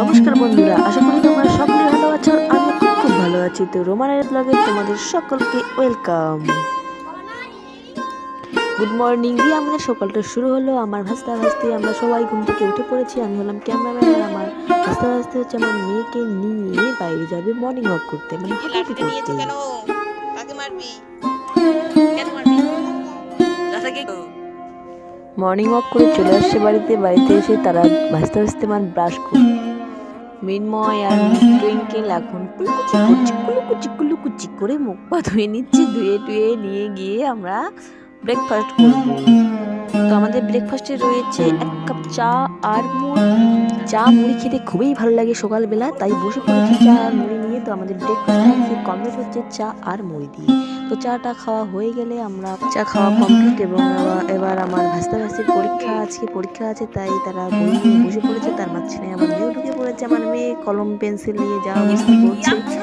নমস্কার বন্ধুরা আশা করি তোমরা সকলে ভালো আছো আমি খুব খুব ভালো আছি। তো রোমানের ব্লগে তোমাদের সকলকে ওয়েলকাম গুড মর্নিং দিয়ে আমাদের সকালটা শুরু হলো। আমার ভাস্তা ভাস্তি আমরা সবাই ঘুম থেকে উঠে পড়েছি। আমি হলাম ক্যামেরাম্যান আর আমার ভাস্তা ভাস্তি হচ্ছে আমার মেয়েকে নিয়ে বাইরে যাবে মর্নিং ওয়াক করতে। মানে হাঁটাহাঁটি করতে। মর্নিং ওয়াক করে চলে আসছে বাড়িতে। বাড়িতে এসে তারা ভাসতে ভাসতে মান ব্রাশ করে মৃন্ময় আর টুইঙ্কেল এখন কুলকুচি কুচি, কুলুকুচি কুলুকুচি করে মুখ পা ধুয়ে নিচ্ছি। ধুয়ে টুয়ে নিয়ে গিয়ে আমরা ব্রেকফাস্ট করব। তো আমাদের ব্রেকফাস্টে রয়েছে এক কাপ চা আর মুড়ি। চা, মুড়ি খেতে খুবই ভালো লাগে সকালবেলা, তাই বসে পড়েছি চা আর মুড়ি নিয়ে। তো আমাদের ব্রেকফাস্ট কমপ্লিট হচ্ছে চা আর মুড়ি দিয়ে। তো চাটা খাওয়া হয়ে গেলে আমরা চা খাওয়া কমপ্লিট এবং এবার আমার ভাস্তা ভাস্তির পরীক্ষা আজকে পরীক্ষা আছে, তাই তারা বসে পড়েছে। তার মাঝখানে আমার মেয়ে কলম পেন্সিল নিয়ে যা অবস্থা করছে কি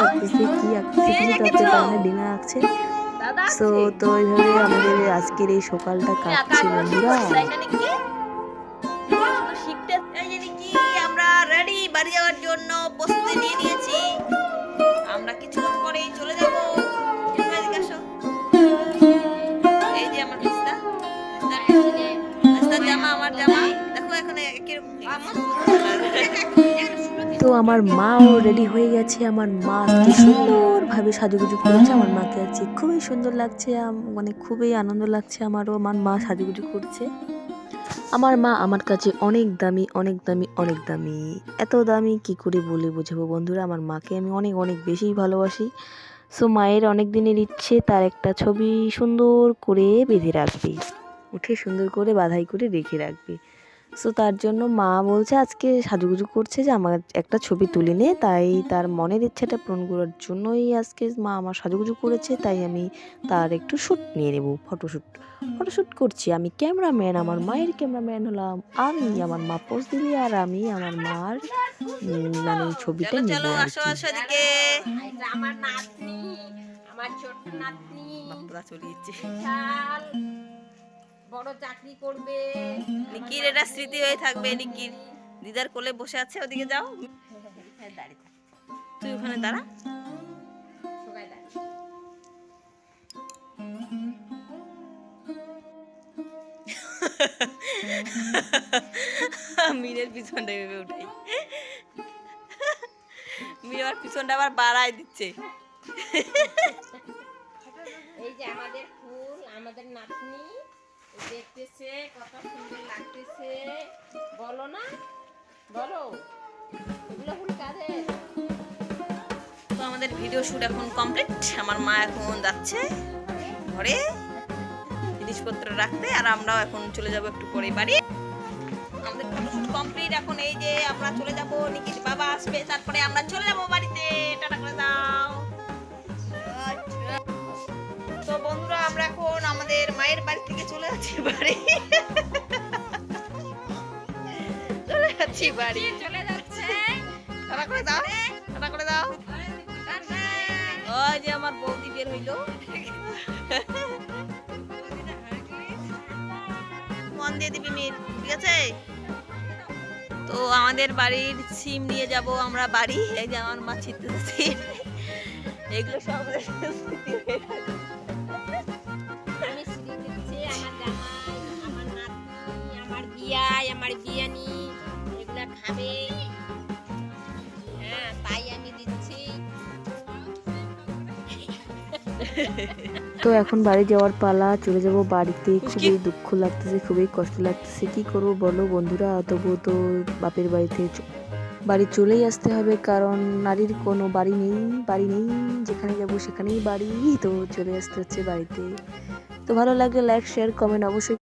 আঁকতেছে কি আঁকতেছে কিছু আঁকতে পারে আঁকছে? সো তো এইভাবে আমাদের আজকের এই সকালটা কাটছে বন্ধুরা। শিখতে এই যে নাকি? আমরা রেডি বাড়ি যাওয়ার জন্য প্রস্তুতি নিয়ে নিয়েছি। আমরা কিছুক্ষণ পরেই চলে যাব। এই যে আমার জামা আমার জামা। তো আমার মাও রেডি হয়ে গেছে আমার মা আজকে সুন্দরভাবে সাজুগুজু করেছে আমার মাকে আজকে খুবই সুন্দর লাগছে আম- মানে খুবই আনন্দ লাগছে আমারও আমার মা সাজুগুজু করছে। আমার মা আমার কাছে অনেক দামি অনেক দামি অনেক দামি। এত দামি কি করে বলে বোঝাবো বন্ধুরা? আমার মাকে আমি অনেক অনেক বেশি ভালোবাসি। সো মায়ের অনেক দিনের ইচ্ছে তার একটা ছবি সুন্দর করে বেঁধে রাখবে উঠে সুন্দর করে বাধাই করে রেখে রাখবে। সো তার জন্য মা বলছে আজকে সাজুগুজু করছে যে আমার একটা ছবি তুলে নে। তাই তার মনের ইচ্ছাটা পূরণ করার জন্যই আজকে মা আমার সাজুগুজু করেছে। তাই আমি তার একটু শ্যুট নিয়ে নেব ফটোশ্যুট। ফটোশ্যুট করছি। আমি ক্যামেরাম্যান আমার মায়ের ক্যামেরাম্যান হলাম। আমি আমার মা পোজ দিবি আর আমি আমার মার মানে ছবিটা চলো নেব চলো আর আসো আসো এদিকে। আমার নাতনি আমার ছোট নাতনি। চলিয়েছে বিশাল। বড় চাকরি করবে। নিকির এটা স্মৃতি হয়ে থাকবে নিকির। দিদার কোলে বসে আছে ওদিকে যাও। হ্যাঁ, দাঁড়িয়ে তুই ওখানে দাঁড়া। মিনের পিছনটা ভেবে উঠাই। মির আবার পিছনটা আবার বাড়াই দিচ্ছে। ভিডিও শুট এখন কমপ্লিট আমার মা এখন যাচ্ছে ঘরে জিনিসপত্র রাখতে আর আমরাও এখন চলে যাব একটু পরে বাড়ি। আমাদের ফটোশুট কমপ্লিট এখন এই যে আমরা চলে যাব নিকির বাবা আসবে তারপরে আমরা চলে যাব বাড়িতে। টাটা করে দাও। তো বন্ধুরা আমরা এখন আমাদের মায়ের বাড়ি থেকে চলে যাচ্ছি বাড়ি। চলে যাচ্ছি বাড়ি। চলে যাচ্ছে। টাটা করে দাও। টাটা করে দাও। যে আমার বৌদি বের হইল। মন দিয়ে দিবি মির ঠিক আছে? তো আমাদের বাড়ির সিম নিয়ে যাব আমরা বাড়ি। এই যে আমার মা ছিটতেছে। এগুলো সব আমার বিয়াই, আমার বিয়ানি, এগুলা খাবে। তো এখন বাড়ি যাওয়ার পালা চলে যাব বাড়িতে। খুবই দুঃখ লাগতেছে খুবই কষ্ট লাগতেছে। কি করব বলো বন্ধুরা? তবুও তো বাপের বাড়িতে বাড়ি চলেই আসতে হবে কারণ নারীর কোনো বাড়ি নেই বাড়ি নেই। যেখানে যাব সেখানেই বাড়ি। তো চলে আসতে হচ্ছে বাড়িতে। তো ভালো লাগে লাইক শেয়ার কমেন্ট অবশ্যই